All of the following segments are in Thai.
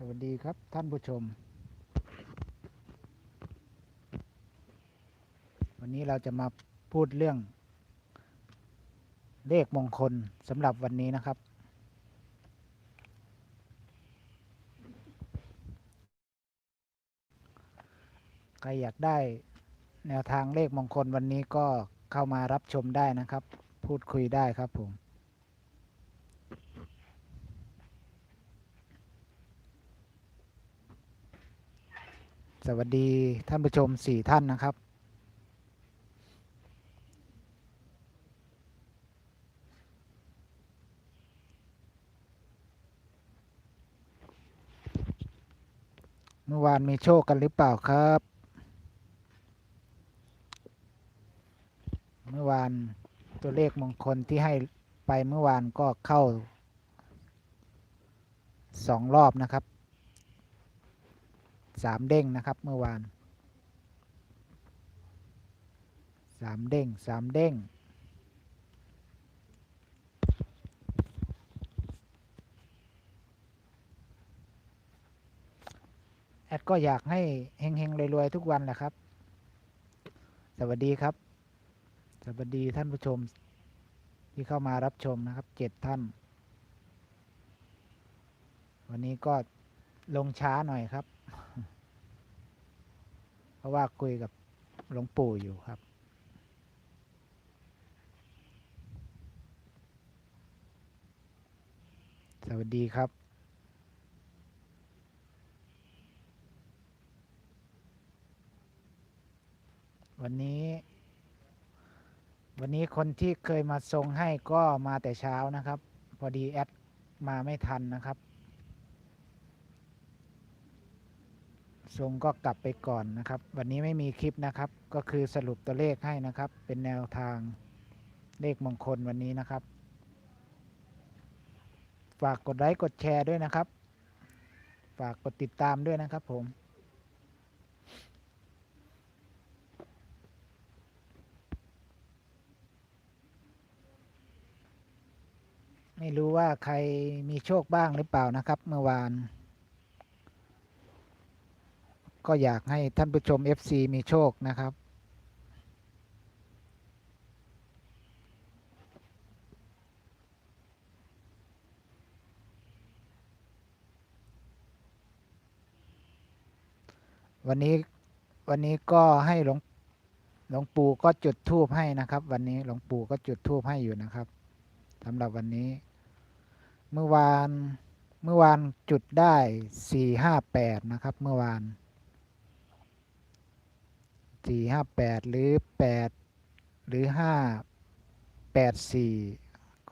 สวัสดีครับท่านผู้ชม วันนี้เราจะมาพูดเรื่อง เลขมงคลสำหรับวันนี้นะครับ ใครอยากได้แนวทางเลขมงคลวันนี้ก็เข้ามารับชมได้นะครับ พูดคุยได้ครับผม สวัสดีท่านผู้ชมสี่ท่านนะครับ เมื่อวานมีโชคกันหรือเปล่าครับ เมื่อวานตัวเลขมงคลที่ให้ไปเมื่อวานก็เข้าสองรอบนะครับ สามเด้งนะครับเมื่อวานสามเด้งสามเด้งแอดก็อยากให้เฮงๆรวยๆทุกวันแหละครับ สวัสดีครับ สวัสดีท่านผู้ชมที่เข้ามารับชมนะครับเจ็ดท่าน วันนี้ก็ลงช้าหน่อยครับ เพราะว่าคุยกับหลวงปู่อยู่ครับ สวัสดีครับ วันนี้ วันนี้คนที่เคยมาทรงให้ก็มาแต่เช้านะครับ พอดีแอดมาไม่ทันนะครับ ทรงก็กลับไปก่อนนะครับ วันนี้ไม่มีคลิปนะครับ ก็คือสรุปตัวเลขให้นะครับ เป็นแนวทางเลขมงคลวันนี้นะครับ ฝากกดไลค์กดแชร์ด้วยนะครับ ฝากกดติดตามด้วยนะครับผมไม่รู้ว่าใครมีโชคบ้างหรือเปล่านะครับ เมื่อวาน ก็อยากให้ท่านผู้ชม FC มีโชคนะครับ วันนี้วันนี้ก็ให้หลวงหลวงปู่ก็จุดธูปให้นะครับ วันนี้หลวงปู่ก็จุดธูปให้อยู่นะครับสำหรับวันนี้ เมื่อวานเมื่อวานจุดได้สี่ห้าแปดนะครับ เมื่อวาน สี่ห้าแปดหรือแปดหรือห้าแปดสี่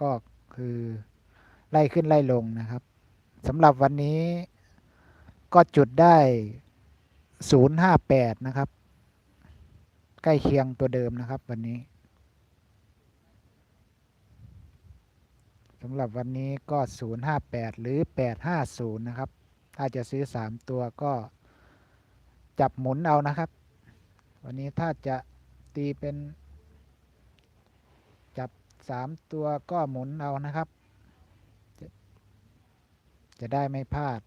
ก็คือไล่ขึ้นไล่ลงนะครับสำหรับวันนี้ก็จุดได้ศูนย์ห้าแปดนะครับ ใกล้เคียงตัวเดิมนะครับวันนี้สำหรับวันนี้ก็ 058 หรือ 850 นะครับ ถ้าจะซื้อ 3 ตัวก็จับหมุนเอานะครับ วันนี้ถ้าจะตีเป็น จับ3ตัวก็หมุนเอานะครับ จะจะได้ไม่พลาด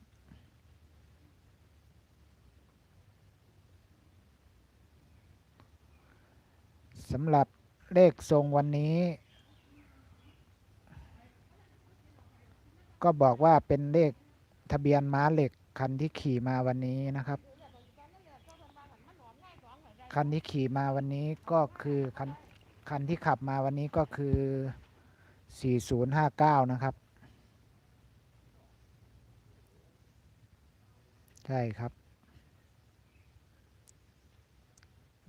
สำหรับเลขทรงวันนี้ ก็บอกว่าเป็นเลขทะเบียนม้าเหล็กคันที่ขี่มาวันนี้นะครับ คันที่ขี่มาวันนี้ก็คือคันคันที่ขับมาวันนี้ก็คือ 4059 นะครับ ใช่ครับ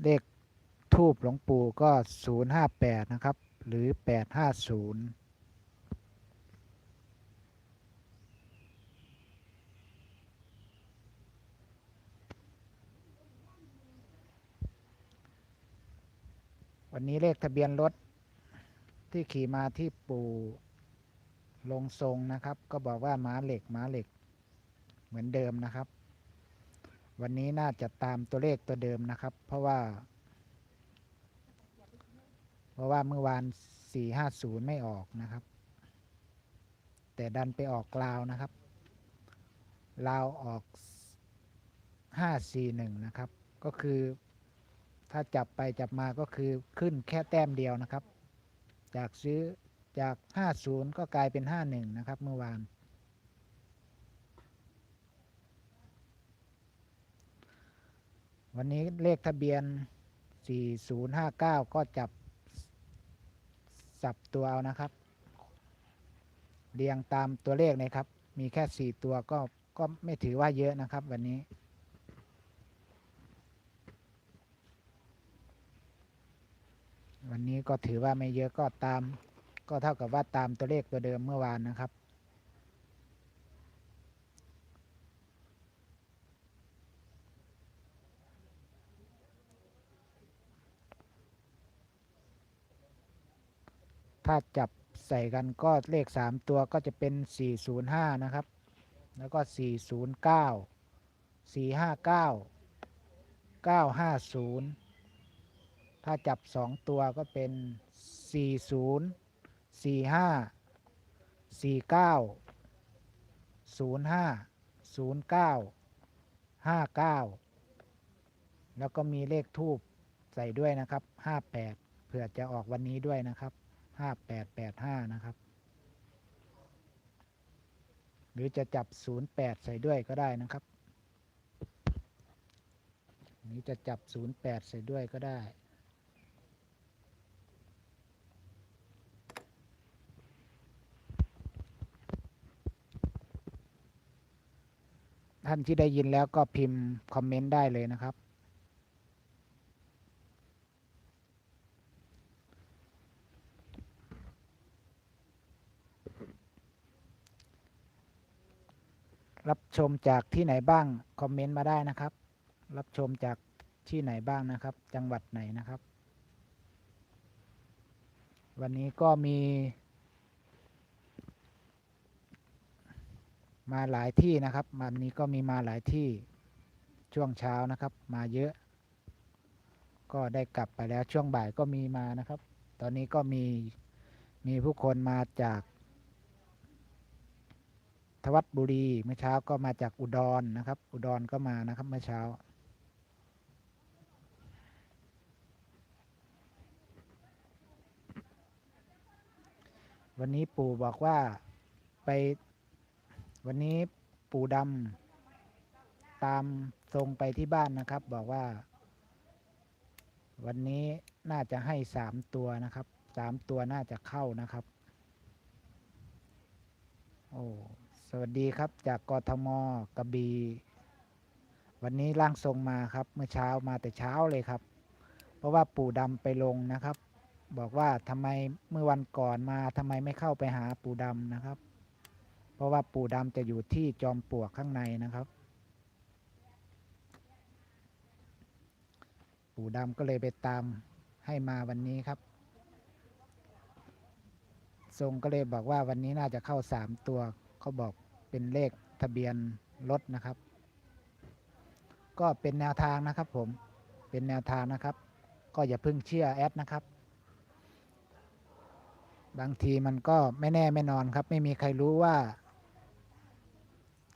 เลขทูบหลวงปู่ก็ 058 นะครับ หรือ 850 วันนี้เลขทะเบียนรถที่ขี่มาที่ปู่ลงทรงนะครับ ก็บอกว่าม้าเหล็กม้าเหล็ก เหมือนเดิมนะครับ วันนี้น่าจะตามตัวเลขตัวเดิมนะครับ เพราะว่า เพราะว่าเมื่อวาน450ไม่ออกนะครับ แต่ดันไปออกลาวนะครับลาวออก541นะครับ ก็คือ ถ้าจับไปจับมาก็คือขึ้นแค่แต้มเดียวนะครับ จากซื้อจาก 50 ก็กลายเป็น 51 นะครับ เมื่อวาน วันนี้เลขทะเบียน 4059 ก็จับ สับตัวเอานะครับ เรียงตามตัวเลขนะครับ มีแค่ 4 ตัวก็ก็ไม่ถือว่าเยอะนะครับวันนี้ วันนี้ก็ถือว่าไม่เยอะก็ตาม ก็เท่ากับว่าตามตัวเลขตัวเดิมเมื่อวานนะครับ ถ้าจับใส่กันก็เลข 3 ตัวก็จะเป็น 405 นะครับ แล้วก็ 409 459 950 ถ้าจับ2ตัวก็เป็น40 45 49 05 09 59แล้วก็มีเลขทูบใส่ด้วยนะครับ58เผื่อจะออกวันนี้ด้วยนะครับ5885นะครับ หรือจะจับ08ใส่ด้วยก็ได้นะครับหรือจะจับ08ใส่ด้วยก็ได้ ท่านที่ได้ยินแล้วก็พิมพ์คอมเมนต์ได้เลยนะครับ รับชมจากที่ไหนบ้าง คอมเมนต์มาได้นะครับ รับชมจากที่ไหนบ้างนะครับ จังหวัดไหนนะครับ วันนี้ก็มี มาหลายที่นะครับวันนี้ก็มีมาหลายที่ช่วงเช้านะครับ มาเยอะ ก็ได้กลับไปแล้วช่วงบ่ายก็มีมานะครับ ตอนนี้ก็มีมีผู้คนมาจากทวัดบุรีเมื่อเช้าก็มาจากอุดรนะครับ อุดรก็มานะครับเมื่อเช้า วันนี้ปู่บอกว่าไป วันนี้ปู่ดำตามทรงไปที่บ้านนะครับ บอกว่า วันนี้น่าจะให้สามตัวนะครับสามตัวน่าจะเข้านะครับ โอ้สวัสดีครับจากกทมกระบี่วันนี้ร่างทรงมาครับ เมื่อเช้ามาแต่เช้าเลยครับ เพราะว่าปู่ดำไปลงนะครับ บอกว่าทำไมเมื่อวันก่อนมาทำไมไม่เข้าไปหาปู่ดำนะครับ เพราะว่าปู่ดำจะอยู่ที่จอมปลวกข้างในนะครับ ปู่ดำก็เลยไปตามให้มาวันนี้ครับ ทรงก็เลยบอกว่าวันนี้น่าจะเข้าสามตัวเขาบอกเป็นเลขทะเบียนรถนะครับ ก็เป็นแนวทางนะครับผมเป็นแนวทางนะครับ ก็อย่าเพิ่งเชื่อแอดนะครับ บางทีมันก็ไม่แน่ไม่นอนครับ ไม่มีใครรู้ว่า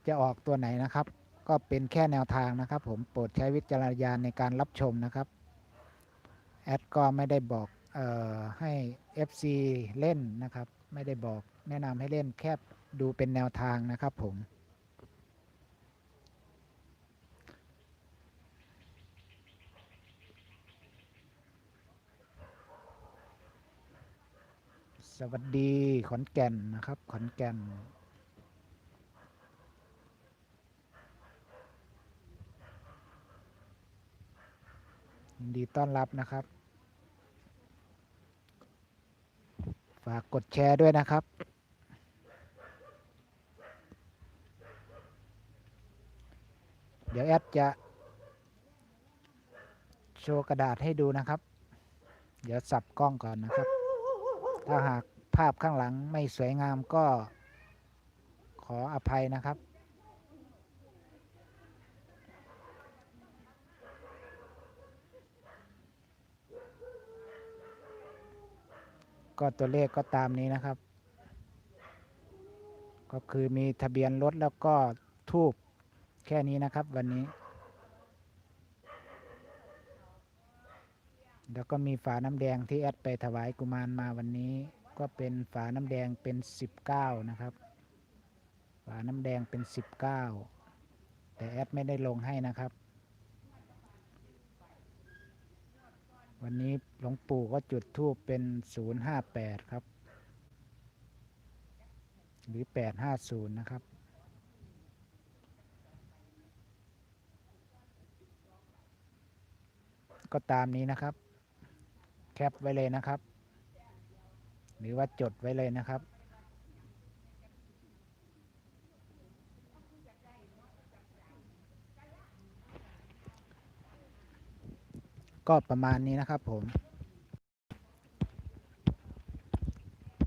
จะออกตัวไหนนะครับ ก็เป็นแค่แนวทางนะครับ ผมโปรดใช้วิจารณญาณในการรับชมนะครับแอดก็ไม่ได้บอกออให้ FC เล่นนะครับ ไม่ได้บอกแนะนำให้เล่นแค่ดูเป็นแนวทางนะครับผมสวัสดีขอนแก่นนะครับขอนแก่น ยินดีต้อนรับนะครับ ฝากกดแชร์ด้วยนะครับ เดี๋ยวแอดจะ โชว์กระดาษให้ดูนะครับ เดี๋ยวสับกล้องก่อนนะครับ ถ้าหากภาพข้างหลังไม่สวยงามก็ขออภัยนะครับ ก็ตัวเลขก็ตามนี้นะครับ ก็คือมีทะเบียนรถแล้วก็ทูบแค่นี้นะครับ วันนี้ แล้วก็มีฝาน้ำแดงที่แอดไปถวายกุมารมาวันนี้ ก็เป็นฝาน้ำแดงเป็น 19 นะครับ ฝาน้ำแดงเป็น 19 แต่แอดไม่ได้ลงให้นะครับ วันนี้หลวงปู่ก็จุดทูปเป็น 058 ครับ หรือ 850 นะครับ ก็ตามนี้นะครับ แคปไว้เลยนะครับ หรือว่าจดไว้เลยนะครับ ก็ประมาณนี้นะครับผม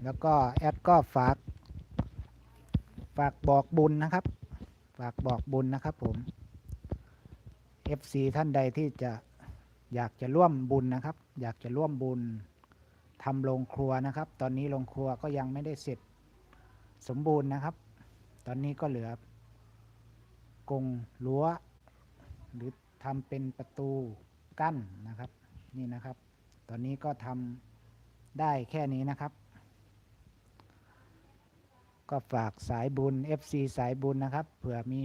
แล้วก็แอดก็ฝาก ฝากบอกบุญนะครับ ฝากบอกบุญนะครับผม FC ท่านใดที่จะอยากจะร่วมบุญนะครับ อยากจะร่วมบุญทำโรงครัวนะครับ ตอนนี้โรงครัวก็ยังไม่ได้เสร็จสมบูรณ์นะครับ ตอนนี้ก็เหลือกงรั้ว หรือทำเป็นประตูกั้น นี่นะครับ ตอนนี้ก็ทำได้แค่นี้นะครับ ก็ฝากสายบุญ FC สายบุญนะครับ เผื่อมี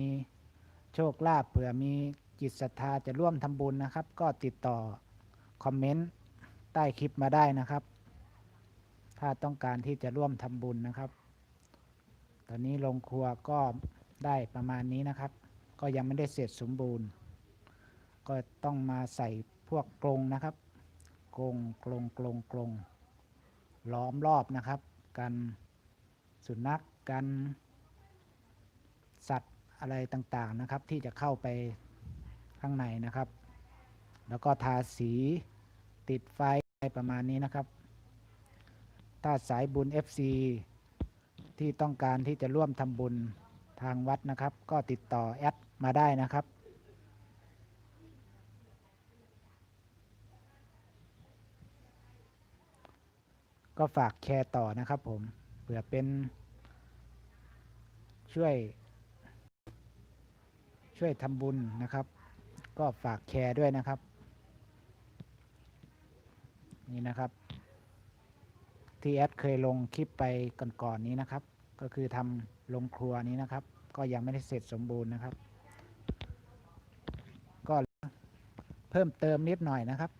โชคลาภเผื่อมีจิตศรัทธาจะร่วมทำบุญนะครับ ก็ติดต่อคอมเมนต์ใต้คลิปมาได้นะครับ ถ้าต้องการที่จะร่วมทำบุญนะครับ ตอนนี้โรงครัวก็ได้ประมาณนี้นะครับ ก็ยังไม่ได้เสร็จสมบูรณ์ ก็ต้องมาใส่พวกกรงนะครับ กรงกรงกรงกรงล้อมรอบนะครับ กันสุนัขกันสัตว์อะไรต่างๆนะครับ ที่จะเข้าไปข้างในนะครับ แล้วก็ทาสีติดไฟประมาณนี้นะครับ ถ้าสายบุญ FC ที่ต้องการที่จะร่วมทำบุญทางวัดนะครับ ก็ติดต่อแอดมาได้นะครับ ก็ฝากแชร์ต่อนะครับผมเผื่อเป็น ช่วย ช่วยทำบุญนะครับ ก็ฝากแชร์ด้วยนะครับ นี่นะครับ ที่แอดเคยลงคลิปไปก่อนๆนนี้นะครับ ก็คือทำลงครัวนี้นะครับ ก็ยังไม่ได้เสร็จสมบูรณ์นะครับ ก็เพิ่มเติมนิดหน่อยนะครับ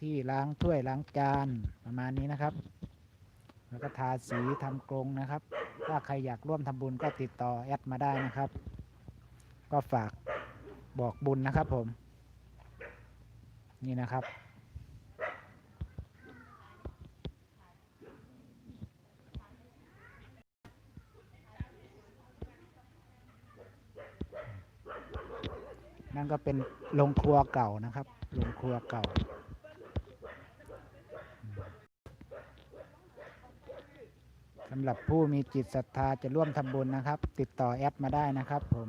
ที่ล้างถ้วยล้างจานประมาณนี้นะครับ แล้วก็ทาสีทำกรงนะครับ ถ้าใครอยากร่วมทำบุญก็ติดต่อแอดมาได้นะครับ ก็ฝากบอกบุญนะครับผม นี่นะครับนั่นก็เป็นโรงครัวเก่านะครับ โรงครัวเก่าำหรับผู้มีจิตศรัทธาจะร่วมทำบุญนะครับ ติดต่อแอดมาได้นะครับผม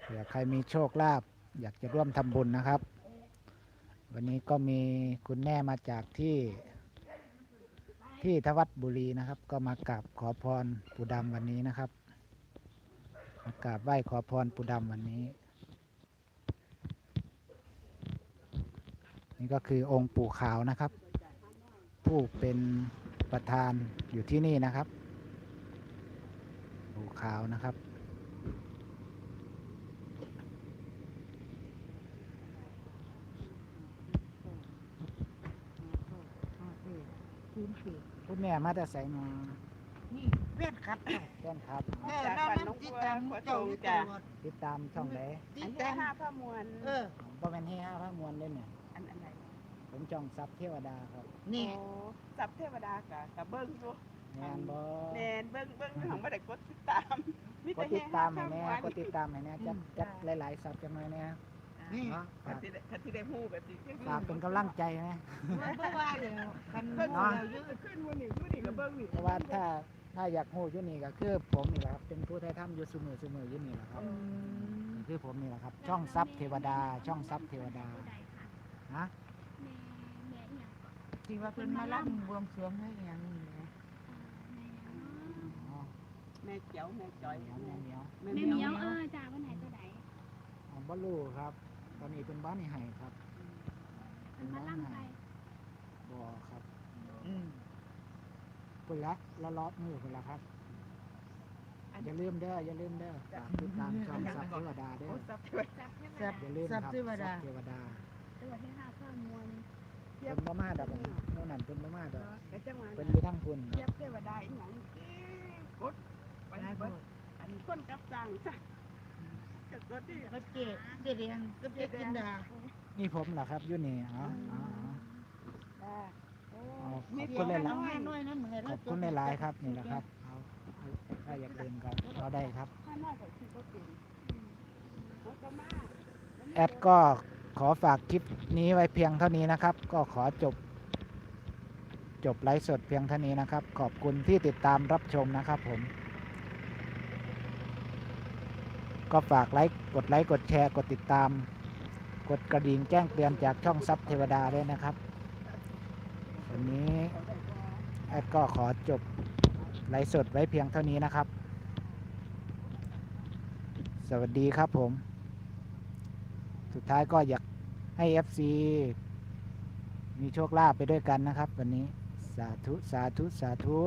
เผื่อใครมีโชคลาภอยากจะร่วมทำบุญนะครับ วันนี้ก็มีคุณแม่มาจากที่ ที่ทวัดบุรีนะครับ ก็มากราบขอพรปู่ดำวันนี้นะครับมากราบไหว้ขอพรปู่ดำวันนี้ นี่ก็คือองค์ปู่ขาวนะครับ ผู้เป็นประธานอยู่ที่นี่นะครับปู่ขาวนะครับคุณแม่มาแต่ใส่มานี่เพื่อนครับแจ้นครับ เออเรานั่งติดตามเจ้าอยู่ตลอดติดตามช่องไหนติอัดนตานี้มห้าพระมวลเออบ่แม่นเฮฮาพระมวลเล่นเนี่ย อันอันไหนผมจ้องซับเทวดาครับ นี่โอ้สับเทวดากะกับเบิ้งอยู่งานบ่แนนเบิ้งเบิ้งของบ่ได้กดติดตามมีกแต่ดเฮติดฮาตามพให้ระมแน่วลกดติดตามให้แน่จัดจัดหลายๆซับจังหน่อยแน่นี่เนาะคันที่ได้คันที่ได้ฮู้แบบนี้ฝากเป็นกำลังใจนะเมื่อวานเลยคันเบิ้งเราเราเยยือะดขึ้นมื้อนี้มื้อนี้ก็เบิ้งนี่เพราะว่าถ้าถ้าอยากฮู้อยู่นี่ก็คือผมนี่แหละครับเป็นผู้ไทยทำอยู่ซุมือซุมืออยู่นี่แหละครับอืมคือผมนี่แหละครับ ช่องซับเทวดา ช่องซับเทวดาฮะ ที่ว่าเพิ่นมาล่ำบวงสรวงให้อย่างนี้นะอ๋อแม่เจียวแม่จอยเหนียวแม่เหนียวแม่แม่เหเหนีมียยววเออจ้าวันไหนตัวไหนอ๋อบอลูครับ ตอนนี้เป็นบ้านในไห้ครับมันมาล่ำไปบอครับอืมคุณละละล้อมือคุณละครับอย่าลืมเด้ออย่าลืมเด้อฝากติดตามช่องซับเทวดาเด้โอ้อสับเถิดจับให้แซ่มาบอย่าลืมครับซับเทวดาซับเทวดา ตัวที่ห้าข้ามมวล เป็นบ่มาดอกนะโน่นนั่นเป็นบ่มาดอกแต่จังหวะเป็นอยู่ทั้งคุณเทียบเทวดาอีหยังกดไปได้เบิบ่ดอันคนกับสั่งจ้ะก็กดที่ก็เจ๊เจ๊แดงก็เจ๊กินดานี่ผมเหรอครับอยู่นี่อ๋ออ๋ออ๋อได้อ๋อขอบคุณหลายน้อยน้อยนะเหมือนๆขอบคุณหลายๆครับนี่แหละครับเอาเอาถ้าอยากเดินครับเอาได้ครับข้างนอกก็คือก็เป็นเขาก็มาแอดก็ ขอฝากคลิปนี้ไว้เพียงเท่านี้นะครับ ก็ขอจบ จบไลฟ์สดเพียงเท่านี้นะครับ ขอบคุณที่ติดตามรับชมนะครับผม ก็ฝากไลค์กดไลค์กดแชร์กดติดตาม กดกระดิ่งแจ้งเตือนจากช่องซับเทวดาด้วยนะครับวันนี้แอดก็ขอจบไลฟ์สดไว้เพียงเท่านี้นะครับ สวัสดีครับผม สุดท้ายก็อยาก ให้ FC มีโชคลาภไปด้วยกันนะครับ วันนี้สาธุ สาธุ สาธุ